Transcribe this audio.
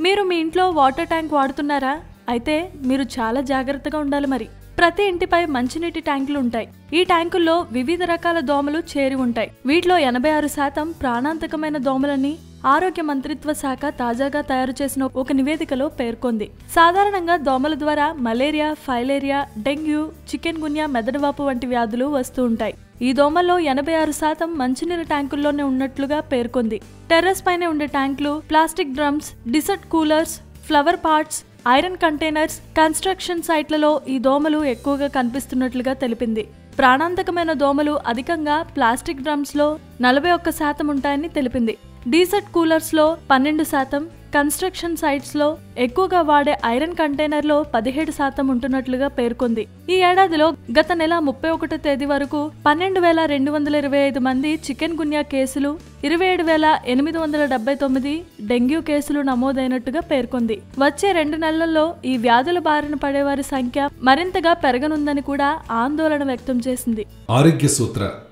మీరు మీ ఇంట్లో water tank వాడుతున్నారా? అయితే మీరు చాలా జాగ్రత్తగా ఉండాలి మరి. ప్రతి ఇంటిపై మంచినీటి ట్యాంకులు ఉంటాయి. ఈ ట్యాంకుల్లో వివిధ రకాల దోమలు చేరి ఉంటాయి. వీటిలో ఎనభై ఆరు శాతం ప్రాణాంతకమైన దోమలని ఆరోగ్య మంత్రిత్వ శాఖ తాజాగా తయారు చేసిన ఒక నివేదికలో పేర్కొంది. సాధారణంగా దోమల ద్వారా malaria filaria dengue chikungunya మెదడువాపు వంటి వ్యాధులు వస్తూ ఉంటాయి. ఈ దోమల్లో ఎనభై ఆరు శాతం మంచినీరు ట్యాంకుల్లోనే ఉన్నట్లుగా పేర్కొంది. టెర్రస్ పైన ఉండే ట్యాంకులు plastic drums desert coolers flower pots iron containers construction సైట్లలో ఈ దోమలు ఎక్కువగా కనిపిస్తున్నట్లుగా తెలిపింది. ప్రాణాంతకమైన దోమలు అధికంగా ప్లాస్టిక్ డ్రమ్స్లో నలభై ఒక్క శాతం ఉంటాయని తెలిపింది. డీసెట్ కూలర్స్లో పన్నెండు శాతం కన్స్ట్రక్షన్ సైట్స్లో ఎక్కువగా వాడే ఐరన్ కంటైనర్లో పదిహేడు శాతం ఉంటున్నట్లుగా పేర్కొంది. ఈ ఏడాదిలో గత నెల ముప్పై ఒకటో తేదీ వరకు పన్నెండు వేల రెండు వందల ఇరవై ఐదు మంది చికెన్ గున్యా కేసులు ఇరవై ఏడు వేల ఎనిమిది వందల డెబ్బై తొమ్మిది డెంగ్యూ కేసులు నమోదైనట్టుగా పేర్కొంది. వచ్చే రెండు నెలల్లో ఈ వ్యాధుల బారిన పడేవారి సంఖ్య మరింతగా పెరగనుందని కూడా ఆందోళన వ్యక్తం చేసింది. ఆరోగ్య సూత్ర